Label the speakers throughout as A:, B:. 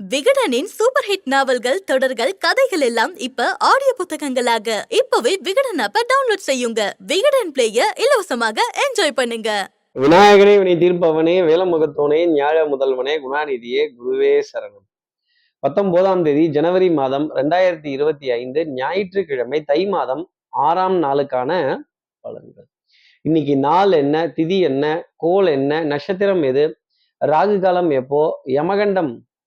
A: விகடனின் super hit நாவல்கள் தொடர்கள் கதைகள் எல்லாம் இப்ப ஆடியோ புத்தகங்களாக. இப்பவே விகடன் ஆப்ப டவுன்லோட் செய்யுங்க. விகடன் பிளேய இலவசமாக என்ஜாய் பண்ணுங்க.
B: விநாயகனே வினை தீர்ப்பவனே வேலமுகத்தோனே ஞாழ முதல்வனே குணாநிதியே குருவே சரணம். பத்தொன்பதாம் தேதி ஜனவரி மாதம் ரெண்டாயிரத்தி இருபத்தி ஐந்து ஞாயிற்றுக்கிழமை தை மாதம் ஆறாம் நாளுக்கான பலன்கள். இன்னைக்கு நாள் என்ன திதி என்ன கோல் என்ன நட்சத்திரம் எது ராகு காலம் எப்போ யமகண்டம்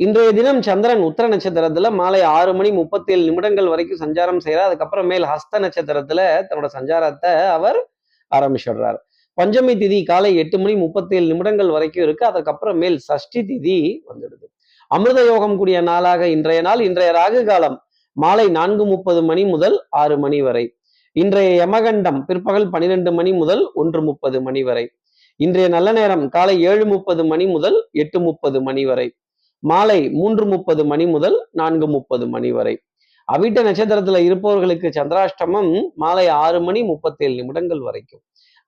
B: இன்றைய தினம் சந்திரன் உத்தர நட்சத்திரத்துல மாலை ஆறு மணி முப்பத்தி ஏழு நிமிடங்கள் வரைக்கும் சஞ்சாரம் செய்யறார் அதுக்கப்புறம் மேல் ஹஸ்த நட்சத்திரத்துல தன்னோட சஞ்சாரத்தை அவர் ஆரம்பிச்சிடுறார். பஞ்சமி திதி காலை எட்டு மணி முப்பத்தி ஏழு நிமிடங்கள் வரைக்கும் இருக்கு. அதுக்கப்புறம் மேல் சஷ்டி திதி வந்துடுது. அமிர்த யோகம் கூடிய நாளாக இன்றைய நாள். இன்றைய ராகு காலம் மாலை நான்கு முப்பது மணி முதல் ஆறு மணி வரை. இன்றைய யமகண்டம் பிற்பகல் பன்னிரெண்டு மணி முதல் ஒன்று முப்பது மணி வரை. இன்றைய நல்ல நேரம் காலை ஏழு முப்பது மணி முதல் எட்டு முப்பது மணி வரை. மாலை மூன்று முப்பது மணி முதல் நான்கு முப்பது மணி வரை. அவிட்ட நட்சத்திரத்துல இருப்பவர்களுக்கு சந்திராஷ்டமம் மாலை ஆறு மணி முப்பத்தேழு நிமிடங்கள் வரைக்கும்.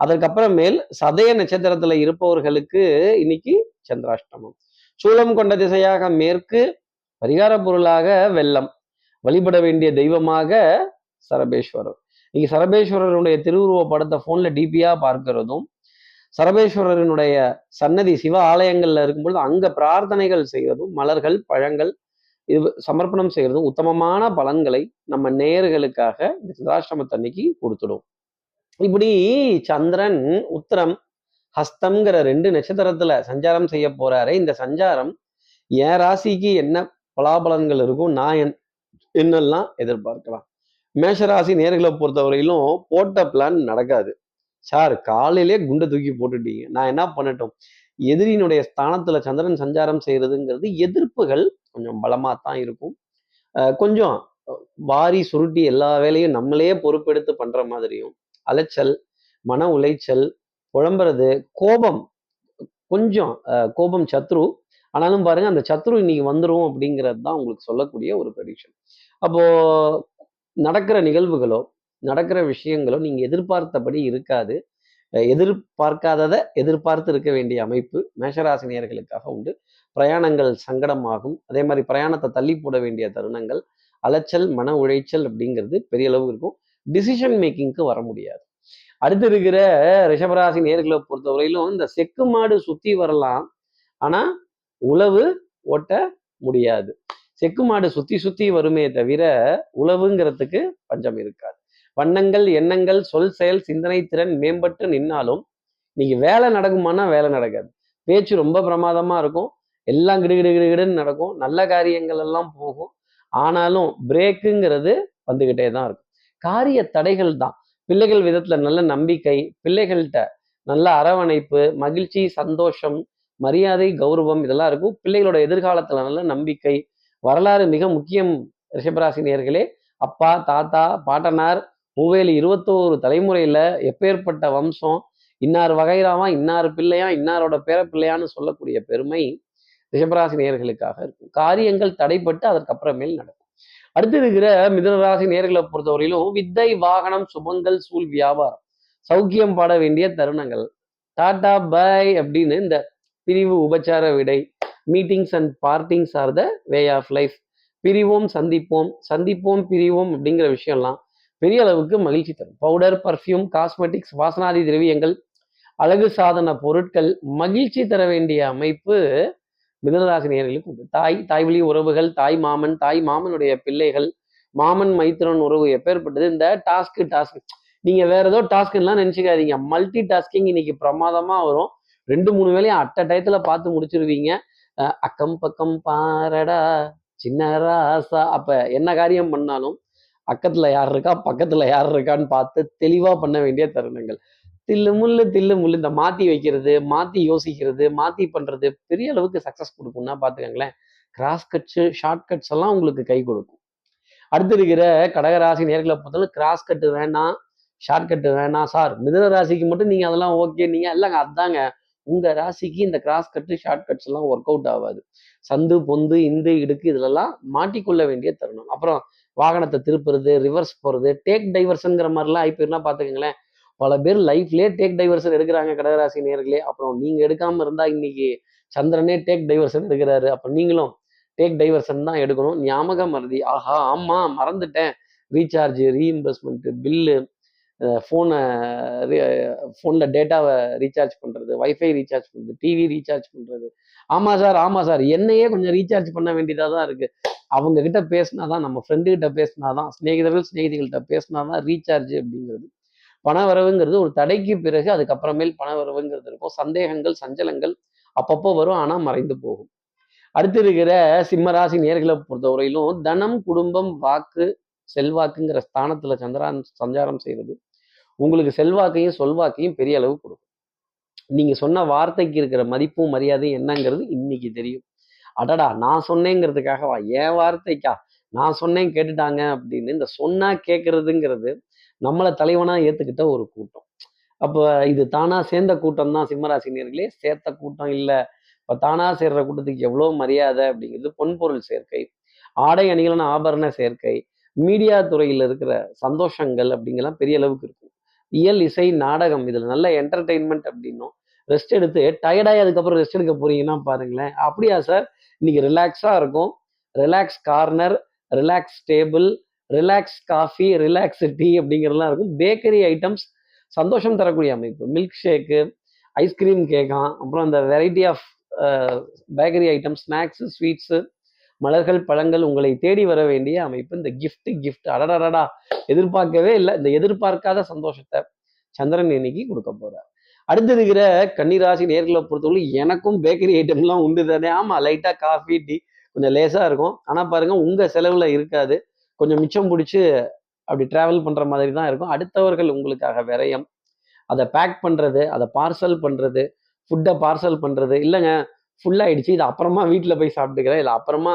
B: அதற்கப்புறமேல் மேல் சதய நட்சத்திரத்துல இருப்பவர்களுக்கு இன்னைக்கு சந்திராஷ்டமம். சூளம் கொண்ட திசையாக மேற்கு பரிகார பொருளாக வெள்ளம். வழிபட வேண்டிய தெய்வமாக சரபேஸ்வரர். இன்னைக்கு சரபேஸ்வரருடைய திருவுருவ படத்தை போன்ல டிபியா பார்க்கிறதும் சரபேஸ்வரனுடைய சன்னதி சிவ ஆலயங்கள்ல இருக்கும்பொழுது அங்க பிரார்த்தனைகள் செய்வதும் மலர்கள் பழங்கள் இது சமர்ப்பணம் செய்யறதும் உத்தமமான பலன்களை நம்ம நேயர்களுக்காக இந்த சந்திராஷ்டமத்தன்னைக்கு கொடுத்துடும். இப்படி சந்திரன் உத்தரம் ஹஸ்தம்ங்கிற ரெண்டு நட்சத்திரத்துல சஞ்சாரம் செய்ய போறாரு இந்த சஞ்சாரம் என் ராசிக்கு என்ன பலாபலன்கள் இருக்கும் நான் என் என்னெல்லாம் எதிர்பார்க்கலாம். மேஷராசி நேர்களை பொறுத்தவரையிலும் போட்ட பிளான் நடக்காது. சார் காலையிலே குண்டை தூக்கி போட்டுட்டீங்க. நான் என்ன பண்ணட்டும்? எதிரியினுடைய ஸ்தானத்துல சந்திரன் சஞ்சாரம் செய்யறதுங்கிறது எதிர்ப்புகள் கொஞ்சம் பலமா தான் இருக்கும் கொஞ்சம் வாரி சுருட்டி எல்லா வேலையும் நம்மளே பொறுப்பெடுத்து பண்ற மாதிரியும் அலைச்சல் மன உளைச்சல் புலம்புறது கோபம் கொஞ்சம் கோபம் சத்ரு. ஆனாலும் பாருங்க அந்த சத்ரு இன்னைக்கு வந்துடும் அப்படிங்கிறது தான் உங்களுக்கு சொல்லக்கூடிய ஒரு ப்ரெடிக்ஷன் அப்போ நடக்கிற நிகழ்வுகளோ நடக்கிற விஷயங்களும் நீங்க எதிர்பார்த்தபடி இருக்காது. எதிர்பார்க்காததை எதிர்பார்த்து இருக்க வேண்டிய அமைப்பு மேஷராசினியர்களுக்காக உண்டு. பிரயாணங்கள் சங்கடமாகும். அதே மாதிரி பிரயாணத்தை தள்ளி போட வேண்டிய தருணங்கள் அலைச்சல் மன உழைச்சல் அப்படிங்கிறது பெரிய அளவு இருக்கும். டிசிஷன் மேக்கிங்க்கு வர முடியாது. அடுத்து இருக்கிற ரிஷபராசி நேர்களை பொறுத்தவரையிலும் இந்த செக்கு மாடு சுத்தி வரலாம். ஆனா உழவு ஓட்ட முடியாது. செக்கு மாடு சுத்தி சுத்தி வருமே தவிர உழவுங்கிறதுக்கு பஞ்சம் இருக்காது. வண்ணங்கள் எண்ணங்கள் சொல் செயல் சிந்தனை திறன் மேம்பட்டு நின்னாலும் நீங்க வேலை நடக்குமானா வேலை நடக்காது. பேச்சு ரொம்ப பிரமாதமா இருக்கும். எல்லாம் கிடுகிடு கிடுகிடுன்னு நடக்கும். நல்ல காரியங்கள் எல்லாம் போகும். ஆனாலும் பிரேக்குங்கிறது வந்துகிட்டே தான் இருக்கும். காரிய தடைகள் தான். பிள்ளைகள் விதத்துல நல்ல நம்பிக்கை பிள்ளைகள்கிட்ட நல்ல அரவணைப்பு மகிழ்ச்சி சந்தோஷம் மரியாதை கௌரவம் இதெல்லாம் இருக்கும். பிள்ளைகளோட எதிர்காலத்துல நல்ல நம்பிக்கை வரலாறு மிக முக்கியம். ரிஷபராசி நேர்களே அப்பா தாத்தா பாட்டனார் மூவேலி இருபத்தோரு தலைமுறையில எப்பேற்பட்ட வம்சம் இன்னார் வகைராவா இன்னார் பிள்ளையா இன்னாரோட பேர பிள்ளையான்னு சொல்லக்கூடிய பெருமை ரிஷபராசி நேர்களுக்காக இருக்கும். காரியங்கள் தடைப்பட்டு அதற்கப்புறமேல் நடக்கும். அடுத்து இருக்கிற மிதனராசி நேர்களை பொறுத்தவரையிலும் வித்தை வாகனம் சுபங்கள் சூழ் வியாபாரம் சௌக்கியம் பாட வேண்டிய தருணங்கள். டாடா பை அப்படின்னு இந்த பிரிவு உபச்சார விடை meetings and partings are the way of life. பிரிவோம் சந்திப்போம் சந்திப்போம் பிரிவோம் அப்படிங்கிற விஷயம்லாம் பெரிய அளவுக்கு மகிழ்ச்சி தரும். பவுடர் பர்ஃப்யூம் காஸ்மெட்டிக்ஸ் வாசனாதி திரவியங்கள் அழகு சாதன பொருட்கள் மகிழ்ச்சி தர வேண்டிய அமைப்பு மிதனராசி நேர்களுக்கு உண்டு. தாய் தாய் வழி உறவுகள் தாய் மாமன் தாய் மாமனுடைய பிள்ளைகள் மாமன் மைத்திரன் உறவு எப்பேற்பட்டது? இந்த டாஸ்க்கு டாஸ்க். நீங்க வேற ஏதோ டாஸ்க்குலாம் நினைச்சுக்காதீங்க. மல்டி டாஸ்கிங் இன்னைக்கு பிரமாதமா வரும். ரெண்டு மூணு வேலையும் அட்ட டயத்துல பார்த்து முடிச்சிருவீங்க. அக்கம் பக்கம் பாரடா சின்ன ராசா. அப்ப என்ன காரியம் பண்ணாலும் பக்கத்துல யார் இருக்கா? பக்கத்துல யார் இருக்கான்னு பார்த்து தெளிவா பண்ண வேண்டிய தருணங்கள். தில்லு முள்ளு தில்லு முள்ளு. இந்த மாத்தி வைக்கிறது மாத்தி யோசிக்கிறது மாத்தி பண்றது பெரிய அளவுக்கு சக்சஸ் கொடுக்கும்னா பாத்துக்கோங்களேன் கிராஸ் கட்ஸு ஷார்ட் கட்ஸ் எல்லாம் உங்களுக்கு கை கொடுக்கும். அடுத்து இருக்கிற கடகராசி நேர்களை பொறுத்தவரை கிராஸ் கட்டு வேணாம் ஷார்ட் கட்டு வேணாம் சார் மிதன ராசிக்கு மட்டும் நீங்க அதெல்லாம் ஓகே நீங்க எல்லாம் அதாங்க. உங்க ராசிக்கு இந்த கிராஸ் கட்டு ஷார்ட் கட்ஸ் எல்லாம் ஒர்க் அவுட் ஆகாது. சந்து பொந்து இந்து இடுக்கு இதுலலாம் மாட்டிக்கொள்ள வேண்டிய தருணம். அப்புறம் வாகனத்தை திருப்புறது ரிவர்ஸ் போகிறது டேக் டைவர்ஷன்ங்கிற மாதிரிலாம் ஐபிஎல்லாம் பார்த்துக்கங்களேன் பல பேர் லைஃப்லேயே டேக் டைவர்ஷன் எடுக்கிறாங்க கடகராசி நேர்களே. அப்புறம் நீங்கள் எடுக்காமல் இருந்தால் இன்னைக்கு சந்திரனே டேக் டைவர்ஷன் எடுக்கிறாரு. அப்போ நீங்களும் டேக் டைவர்ஷன் தான் எடுக்கணும். ஞாபகம் மறதி. ஆஹா ஆமாம் மறந்துட்டேன். ரீசார்ஜ் ரீஇம்பர்ஸ்மெண்ட்டு பில்லு ஃபோனை ஃபோனில் டேட்டாவை ரீசார்ஜ் பண்ணுறது வைஃபை ரீசார்ஜ் பண்ணுறது டிவி ரீசார்ஜ் பண்ணுறது ஆமாம் சார் ஆமாம் சார். என்னையே கொஞ்சம் ரீசார்ஜ் பண்ண வேண்டியதாக தான் இருக்குது அவங்க கிட்ட பேசினா தான் நம்ம ஃப்ரெண்டு கிட்ட பேசினா தான் சிநேகிதர்கள் சிநேகிதிகள்கிட்ட பேசினா தான் ரீசார்ஜ் அப்படிங்கிறது. பண வரவுங்கிறது ஒரு தடைக்கு பிறகு அதுக்கப்புறமேல் பண வரவுங்கிறது இருக்கும். சந்தேகங்கள் சஞ்சலங்கள் அப்பப்போ வரும் ஆனால் மறைந்து போகும். அடுத்து இருக்கிற சிம்மராசி நேர்களை பொறுத்தவரையிலும் தனம் குடும்பம் வாக்கு செல்வாக்குங்கிற ஸ்தானத்துல சந்திரான் சஞ்சாரம் செய்வது உங்களுக்கு செல்வாக்கையும் சொல்வாக்கையும் பெரிய அளவு கொடுக்கும். நீங்க சொன்ன வார்த்தைக்கு இருக்கிற மதிப்பும் மரியாதையும் என்னங்கிறது இன்னைக்கு தெரியும். அடடா நான் சொன்னேங்கிறதுக்காகவா? என் வார்த்தைக்கா? நான் சொன்னேன் கேட்டுட்டாங்க அப்படின்னு. இந்த சொன்னா கேட்கறதுங்கிறது நம்மளை தலைவனா ஏத்துக்கிட்ட ஒரு கூட்டம். அப்போ இது தானா சேர்ந்த கூட்டம் தான் சிம்மராசினியர்களே சேர்த்த கூட்டம் இல்லை. இப்போ தானா சேர்ற கூட்டத்துக்கு எவ்வளோ மரியாதை அப்படிங்கிறது பொன்பொருள் சேர்க்கை. ஆடை அணிகளான ஆபரண சேர்க்கை. மீடியா துறையில் இருக்கிற சந்தோஷங்கள் அப்படிங்கெல்லாம் பெரிய அளவுக்கு இருக்கும். இயல் இசை நாடகம் இதில் நல்ல என்டர்டெயின்மெண்ட் அப்படின்னும். ரெஸ்ட் எடுத்து டயர்டாகி அதுக்கப்புறம் ரெஸ்ட் எடுக்க போறீங்கன்னா பாருங்களேன். அப்படியா சார் இன்னைக்கு ரிலாக்ஸாக இருக்கும். Relax corner relax table relax coffee relax tea அப்படிங்கிறதுலாம் இருக்கும். பேக்கரி ஐட்டம்ஸ் சந்தோஷம் தரக்கூடிய அமைப்பு. மில்க் ஷேக்கு ஐஸ்கிரீம் கேக்கான் அப்புறம் அந்த variety of bakery item snacks sweets மலர்கள் பழங்கள் உங்களை தேடி வர வேண்டிய அமைப்பு. இந்த கிஃப்ட் கிஃப்ட் அடடடடா. எதிர்பார்க்கவே இல்லை. இந்த எதிர்பார்க்காத சந்தோஷத்தை சந்திரன் இன்னைக்கு கொடுக்க போறார். அடுத்து இருக்கிற கன்னிராசி நேர்களை பொறுத்தவரை எனக்கும் பேக்கரி ஐட்டம்லாம் உண்டு தானே. ஆமாம் லைட்டாக காஃபி டீ கொஞ்சம் லேசாக இருக்கும். ஆனால் பாருங்கள் உங்கள் செலவில் இருக்காது. கொஞ்சம் மிச்சம் பிடிச்சி அப்படி ட்ராவல் பண்ணுற மாதிரி தான் இருக்கும். அடுத்தவர்கள் உங்களுக்காக விரயம். அதை பேக் பண்ணுறது அதை பார்சல் பண்ணுறது ஃபுட்டை பார்சல் பண்ணுறது இல்லைங்க ஃபுல்லாகிடுச்சு இது அப்புறமா வீட்டில் போய் சாப்பிட்டுக்கிறேன். இல்லை அப்புறமா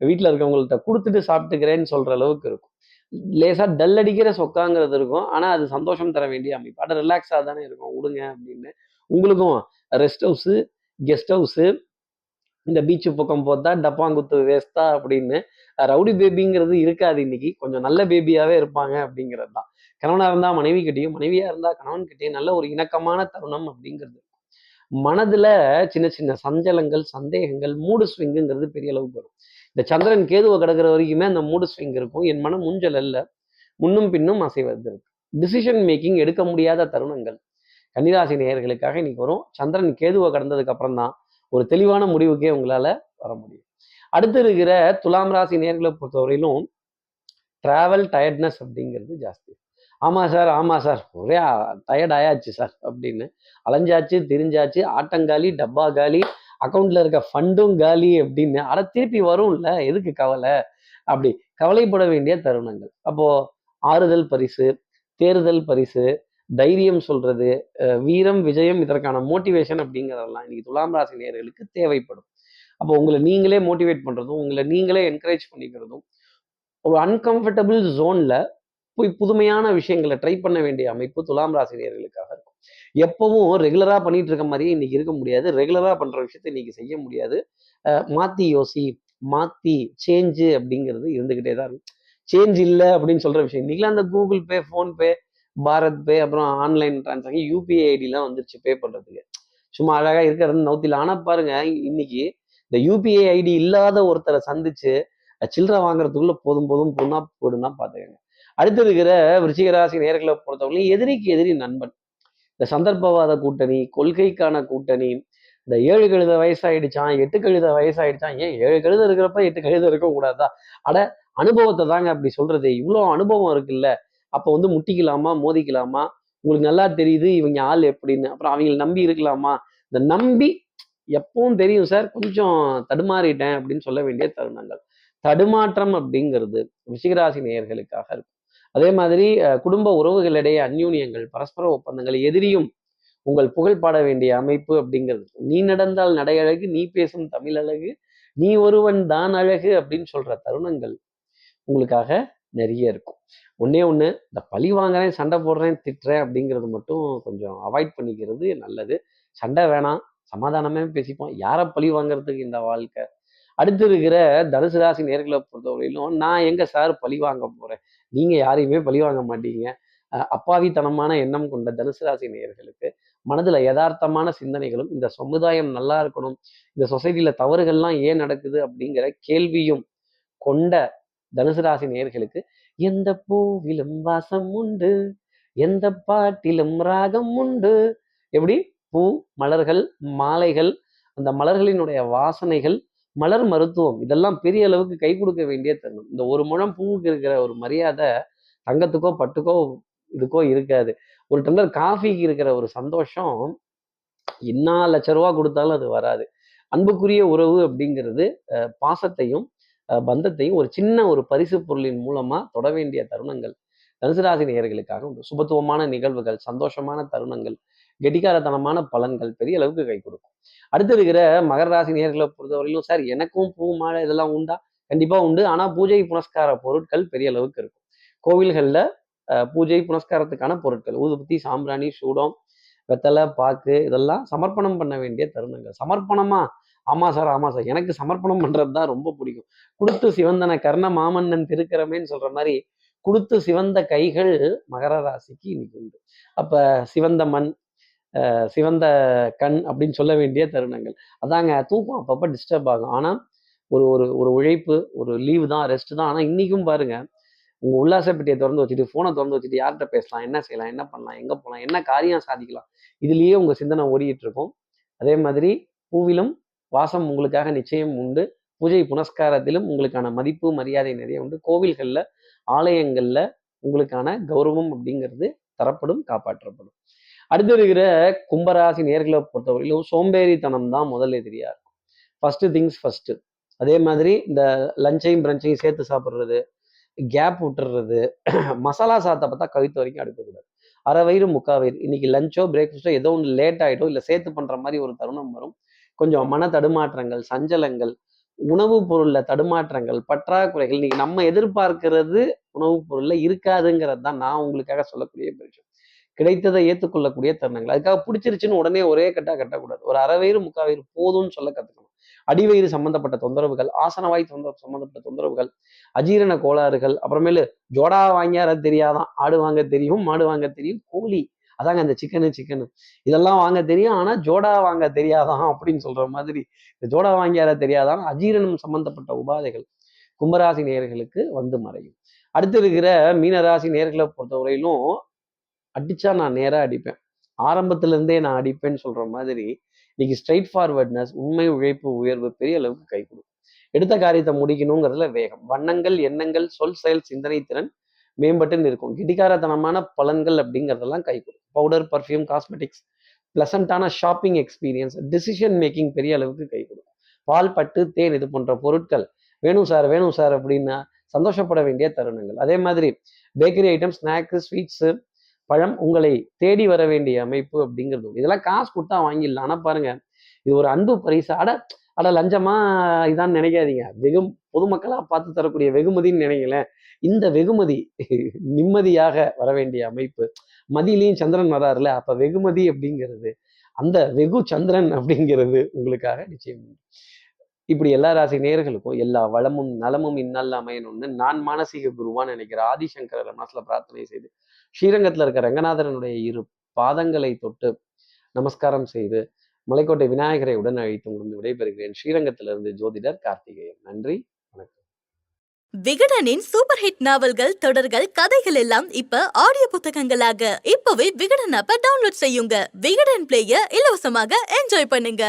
B: வீட்டில் இருக்கவங்கள்ட்ட கொடுத்துட்டு சாப்பிட்டுக்கிறேன்னு சொல்கிற அளவுக்கு இருக்கும். லேசாக டல் அடிக்கிற சொக்காங்கிறது இருக்கும். ஆனால் அது சந்தோஷம் தர வேண்டிய அமைப்பு. அட ரிலாக்ஸாக தானே இருக்கும். விடுங்க அப்படின்னு. உங்களுக்கும் ரெஸ்ட் ஹவுஸு கெஸ்ட் ஹவுஸு இந்த பீச்சு பக்கம் போத்தா டப்பாங்குத்து வேஸ்தா அப்படின்னு ரவுடி பேபிங்கிறது இருக்காது இன்னைக்கு. கொஞ்சம் நல்ல பேபியாவே இருப்பாங்க அப்படிங்கிறது தான். கணவனா இருந்தா மனைவி கிட்டேயும் மனைவியா இருந்தா கணவன் கிட்டேயும் நல்ல ஒரு இணக்கமான தருணம் அப்படிங்கிறது இருக்கும். மனதுல சின்ன சின்ன சஞ்சலங்கள் சந்தேகங்கள் மூடு ஸ்விங்குங்கிறது பெரிய அளவுக்கு வரும். இந்த சந்திரன் கேதுவை கிடக்கிற வரைக்குமே அந்த மூடு ஸ்விங் இருக்கும். என் மனம் மூஞ்சல் அல்ல. முன்னும் பின்னும் அசைவது இருக்கு டிசிஷன் மேக்கிங் எடுக்க முடியாத தருணங்கள். கன்னிராசி நேயர்களுக்காக இன்னைக்கு வரும். சந்திரன் கேதுவை கடந்ததுக்கு அப்புறம் தான் ஒரு தெளிவான முடிவுக்கே உங்களால வர முடியும். அடுத்து இருக்கிற துலாம் ராசி நேர்களை பொறுத்தவரையிலும் டிராவல் டயர்ட்னஸ் அப்படிங்கிறது ஜாஸ்தி. ஆமாம் சார் ஆமாம் சார் ஒரே டயர்ட் ஆயாச்சு சார் அப்படின்னு அலைஞ்சாச்சு திரிஞ்சாச்சு ஆட்டங்காலி டப்பா காலி அக்கௌண்ட்ல இருக்க ஃபண்டும் காலி அப்படின்னு அட திருப்பி வரும்ல? எதுக்கு கவலை? அப்படி. கவலைப்பட வேண்டிய தருணங்கள். அப்போ ஆறுதல் பரிசு தேறுதல் பரிசு தைரியம் சொல்றது வீரம் விஜயம் இதற்கான மோட்டிவேஷன் அப்படிங்கிறதெல்லாம் இன்னைக்கு துலாம் ராசி நேர்களுக்கு தேவைப்படும். அப்போ உங்களை நீங்களே மோட்டிவேட் பண்றதும் உங்களை நீங்களே என்கரேஜ் பண்ணிக்கிறதும் ஒரு அன்கம்ஃபர்டபுள் ஜோன்ல புதுமையான விஷயங்களை ட்ரை பண்ண வேண்டிய அமைப்பு துலாம் ராசினியர்களுக்காக இருக்கும். எப்பவும் ரெகுலரா பண்ணிட்டு இருக்க மாதிரியே இன்னைக்கு இருக்க முடியாது. ரெகுலரா பண்ற விஷயத்த இன்னைக்கு செய்ய முடியாது. மாத்தி யோசி மாத்தி சேஞ்சு அப்படிங்கிறது இருந்துகிட்டே தான் இருக்கும். சேஞ்ச் இல்லை அப்படின்னு சொல்ற விஷயம். இன்னைக்கெல்லாம் அந்த கூகுள் பே ஃபோன்பே பாரத் பே அப்புறம் ஆன்லைன் டிரான்சாக்ஷன் யூபிஐ ஐடிலாம் வந்துருச்சு பே பண்றதுக்கு. சும்மா அழகா இருக்கிறது நவுத்தில ஆனா பாருங்க இன்னைக்கு இந்த யூபிஐ ஐடி இல்லாத ஒருத்தரை சந்திச்சு சில்லறை வாங்குறதுக்குள்ள போதும் போதும் பொண்ணா போடுன்னா பாத்துக்கங்க. அடுத்து இருக்கிற விருச்சிகராசி நேர்களை பொறுத்தவரை எதிரிக்கு எதிரி நண்பன். இந்த சந்தர்ப்பவாத கூட்டணி கொள்கைக்கான கூட்டணி இந்த ஏழு கழுத வயசாயிடுச்சான் எட்டு கழுத வயசாயிடுச்சான் ஏன் ஏழு கழுத இருக்கிறப்ப எட்டு கழுத இருக்கக்கூடாதா அட அனுபவத்தை தாங்க அப்படி சொல்றது. இவ்வளோ அனுபவம் இருக்குல்ல. அப்போ வந்து முட்டிக்கலாமா மோதிக்கலாமா? உங்களுக்கு நல்லா தெரியுது இவங்க ஆள் எப்படின்னு. அப்புறம் அவங்களை நம்பி இருக்கலாமா? இந்த நம்பி எப்பவும் தெரியும் சார் கொஞ்சம் தடுமாறிட்டேன் அப்படின்னு சொல்ல வேண்டிய தருணங்கள். தடுமாற்றம் அப்படிங்கிறது ரிஷிகராசி நேயர்களுக்காக இருக்கும். அதே மாதிரி குடும்ப உறவுகளிடையே அந்யூன்யங்கள் பரஸ்பர ஒப்பந்தங்கள் எதிரியும் உங்கள் புகழ் பாட வேண்டிய அமைப்பு அப்படிங்கிறது. நீ நடந்தால் நடையழகு நீ பேசும் தமிழழகு நீ ஒருவன் தான் அழகு அப்படின்னு சொல்ற தருணங்கள் உங்களுக்காக நிறைய இருக்கும். ஒன்னே ஒண்ணு இந்த பழி வாங்குறேன் சண்டை போடுறேன் திட்டுறேன் அப்படிங்கிறது மட்டும் கொஞ்சம் அவாய்ட் பண்ணிக்கிறது நல்லது. சண்டை வேணாம் சமாதானமே பேசிப்போம். யாரை பழி வாங்குறதுக்கு இந்த வாழ்க்கை? அடுத்து இருக்கிற தனுசு ராசி நேர்களை பொறுத்தவரையிலும் நான் எங்க சார் பழி வாங்க போறேன்? நீங்கள் யாரையுமே பழிவாங்க மாட்டீங்க. அப்பாவித்தனமான எண்ணம் கொண்ட தனுசு ராசி நேயர்களுக்கு மனதில் யதார்த்தமான சிந்தனைகளும் இந்த சமுதாயம் நல்லா இருக்கணும் இந்த சொசைட்டியில் தவறுகள்லாம் ஏன் நடக்குது அப்படிங்கிற கேள்வியும் கொண்ட தனுசு ராசி நேயர்களுக்கு எந்த பூவிலும் வாசம் உண்டு எந்த பாட்டிலும் ராகம் உண்டு எப்படி? பூ மலர்கள் மாலைகள் அந்த மலர்களினுடைய வாசனைகள் மலர் மருத்துவம் இதெல்லாம் பெரிய அளவுக்கு கை கொடுக்க வேண்டிய தருணம். இந்த ஒரு முழம் பூவுக்கு இருக்கிற ஒரு மரியாதை தங்கத்துக்கோ பட்டுக்கோ இதுக்கோ இருக்காது. ஒரு டம்ளர் காஃபிக்கு இருக்கிற ஒரு சந்தோஷம் என்ன லட்ச ரூபா கொடுத்தாலும் அது வராது. அன்புக்குரிய உறவு அப்படிங்கிறது அஹ், பாசத்தையும் பந்தத்தையும் ஒரு சின்ன ஒரு பரிசு பொருளின் மூலமா தொட வேண்டிய தருணங்கள். தனுசு ராசி நேயர்களுக்காக சுபத்துவமான நிகழ்வுகள் சந்தோஷமான தருணங்கள் கெட்டிக்காரத்தனமான பலன்கள் பெரிய அளவுக்கு கை கொடுக்கும். அடுத்து இருக்கிற மகர ராசி நேர்களை பொறுத்தவரையிலும் சார் எனக்கும் பூ மாலை இதெல்லாம் உண்டா? கண்டிப்பா உண்டு. ஆனா பூஜை புனஸ்கார பொருட்கள் பெரிய அளவுக்கு இருக்கும். கோவில்கள்ல பூஜை புனஸ்காரத்துக்கான பொருட்கள். ஊதுபத்தி சாம்பிராணி சூடம் வெத்தலை பாக்கு இதெல்லாம் சமர்ப்பணம் பண்ண வேண்டிய தருணங்கள். சமர்ப்பணமா? ஆமா சார் ஆமா சார். எனக்கு சமர்ப்பணம் பண்றது தான் ரொம்ப பிடிக்கும். கொடுத்து சிவந்தன கர்ண மாமன்னன் திருக்கிறமேன்னு சொல்ற மாதிரி கொடுத்து சிவந்த கைகள் மகர ராசிக்கு இன்னைக்கு உண்டு. அப்ப சிவந்த மண் சிவந்த கண் அப்படின்னு சொல்ல வேண்டிய தருணங்கள். அதாங்க தூக்கம் அப்பப்போ டிஸ்டர்ப் ஆகும். ஆனால் ஒரு ஒரு ஒரு உழைப்பு ஒரு லீவு தான் ரெஸ்ட் தான். ஆனால் இன்றைக்கும் பாருங்கள் உங்கள் உல்லாச பெட்டியை திறந்து வச்சுட்டு ஃபோனை திறந்து வச்சுட்டு யார்கிட்ட பேசலாம்? என்ன செய்யலாம்? என்ன பண்ணலாம்? எங்கே போகலாம் என்ன காரியம் சாதிக்கலாம்? இதுலேயே உங்கள் சிந்தனை ஓடிட்டு இருக்கும். அதே மாதிரி பூவிலும் வாசம் உங்களுக்காக நிச்சயம் உண்டு. பூஜை புனஸ்காரத்திலும் உங்களுக்கான மதிப்பு மரியாதை நிறைய உண்டு. கோவில்களில் ஆலயங்களில் உங்களுக்கான கௌரவம் அப்படிங்கிறது தரப்படும் காப்பாற்றப்படும். அடுத்து இருக்கிற கும்பராசி நேர்களை பொறுத்தவரையிலும் சோம்பேறித்தனம் தான் முதல் எதிரியா இருக்கும். ஃபர்ஸ்ட் திங்ஸ் ஃபர்ஸ்ட் அதே மாதிரி இந்த லஞ்சையும் பிரஞ்சையும் சேர்த்து சாப்பிட்றது கேப் விட்டுறது மசாலா சாத்தை பார்த்தா கவித்து வரைக்கும் அடுக்கக்கூடாது அரை வயிறு முக்கா வயிறு. இன்னைக்கு லஞ்சோ பிரேக்ஃபாஸ்ட்டோ ஏதோ ஒன்று லேட் ஆகிடும் இல்லை சேர்த்து பண்ணுற மாதிரி ஒரு தருணம் வரும். கொஞ்சம் மன தடுமாற்றங்கள் சஞ்சலங்கள் உணவுப் பொருளில் தடுமாற்றங்கள் பற்றாக்குறைகள். இன்னைக்கு நம்ம எதிர்பார்க்கிறது உணவுப் பொருளில் இருக்காதுங்கிறது தான் நான் உங்களுக்காக சொல்லக்கூடிய விஷயம். கிடைத்ததை ஏற்றுக்கொள்ளக்கூடிய தருணங்கள். அதுக்காக பிடிச்சிருச்சுன்னு உடனே ஒரே கட்டா கட்டக்கூடாது. ஒரு அரை வயிறு வயிறு போதும்னு சொல்ல கற்றுக்கணும் அடிவயிறு சம்பந்தப்பட்ட தொந்தரவுகள் ஆசனவாய் தொந்த சம்பந்தப்பட்ட தொந்தரவுகள் அஜீரண கோளாறுகள் அப்புறமேலு ஜோடா வாங்கியார தெரியாதான் ஆடு வாங்க தெரியும் மாடு வாங்க தெரியும் கோழி. அதாங்க அந்த சிக்கனு சிக்கனு. இதெல்லாம் வாங்க தெரியும் ஆனா ஜோடா வாங்க தெரியாதான் அப்படின்னு சொல்ற மாதிரி. இந்த ஜோடா வாங்கியார தெரியாதான் அஜீரணம் சம்பந்தப்பட்ட உபாதைகள் கும்பராசி நேயர்களுக்கு வந்து மறையும். அடுத்து இருக்கிற மீனராசி நேர்களை பொறுத்தவரையிலும் அடிச்சா நான் நேராக அடிப்பேன். ஆரம்பத்திலேருந்தே நான் அடிப்பேன்னு சொல்ற மாதிரி இன்னைக்கு ஸ்ட்ரைட் ஃபார்வர்ட்னஸ் உண்மை உழைப்பு உயர்வு பெரிய அளவுக்கு கை கொடுக்கும் எடுத்த காரியத்தை முடிக்கணுங்கிறதுல வேகம். வண்ணங்கள் எண்ணங்கள் சொல் செயல் சிந்தனை திறன் மேம்பட்டுன்னு இருக்கும். கிடிகாரத்தனமான பலன்கள் அப்படிங்கிறதெல்லாம் கை கொடுக்கும் பவுடர் பர்ஃப்யூம் காஸ்மெட்டிக்ஸ் பிளசண்டான ஷாப்பிங் எக்ஸ்பீரியன்ஸ் டிசிஷன் மேக்கிங் பெரிய அளவுக்கு கை கொடுக்கும் பால் பட்டு தேன் இது போன்ற பொருட்கள் வேணும் சார் வேணும் சார் அப்படின்னா சந்தோஷப்பட வேண்டிய தருணங்கள். அதே மாதிரி பேக்கரி ஐட்டம் ஸ்நாக்ஸ் ஸ்வீட்ஸு பழம் உங்களை தேடி வர வேண்டிய அமைப்பு அப்படிங்கிறது இதெல்லாம் காசு கொடுத்தா வாங்கிடலாம். ஆனால் பாருங்க இது ஒரு அன்பு பரிசு. அட அட லஞ்சமா இதான் நினைக்காதீங்க. வெகு பொதுமக்களா பார்த்து தரக்கூடிய வெகுமதின்னு நினைங்களேன். இந்த வெகுமதி நிம்மதியாக வர வேண்டிய அமைப்பு. மதியிலையும் சந்திரன் வராருல அப்ப வெகுமதி அப்படிங்கிறது அந்த வெகு சந்திரன் அப்படிங்கிறது உங்களுக்காக நிச்சயம் இப்படி எல்லா ராசி நேர்களுக்கும் எல்லா வளமும் நலமும் இந்நாள் அமையணும்னு நான் மானசீக குருவான்னு நினைக்கிற ஆதிசங்கர மனசுல பிரார்த்தனை செய்து ஸ்ரீரங்கத்துல இருக்க ரங்கநாதரனுடைய இரு பாதங்களை தொட்டு நமஸ்காரம் செய்து மலைக்கோட்டை விநாயகரை உடன் அழைத்து முடிந்து விடைபெறுகிறேன். ஸ்ரீரங்கத்திலிருந்து ஜோதிடர் கார்த்திகேயன். நன்றி வணக்கம்.
A: விகடனின் சூப்பர் ஹிட் நாவல்கள் தொடர்கள் கதைகள் எல்லாம் இப்ப ஆடியோ புத்தகங்களாக. இப்பவே விகடன் ஆப்ப டவுன்லோட் செய்யுங்க. விகடன் பிளேய இலவசமாக என்ஜாய் பண்ணுங்க.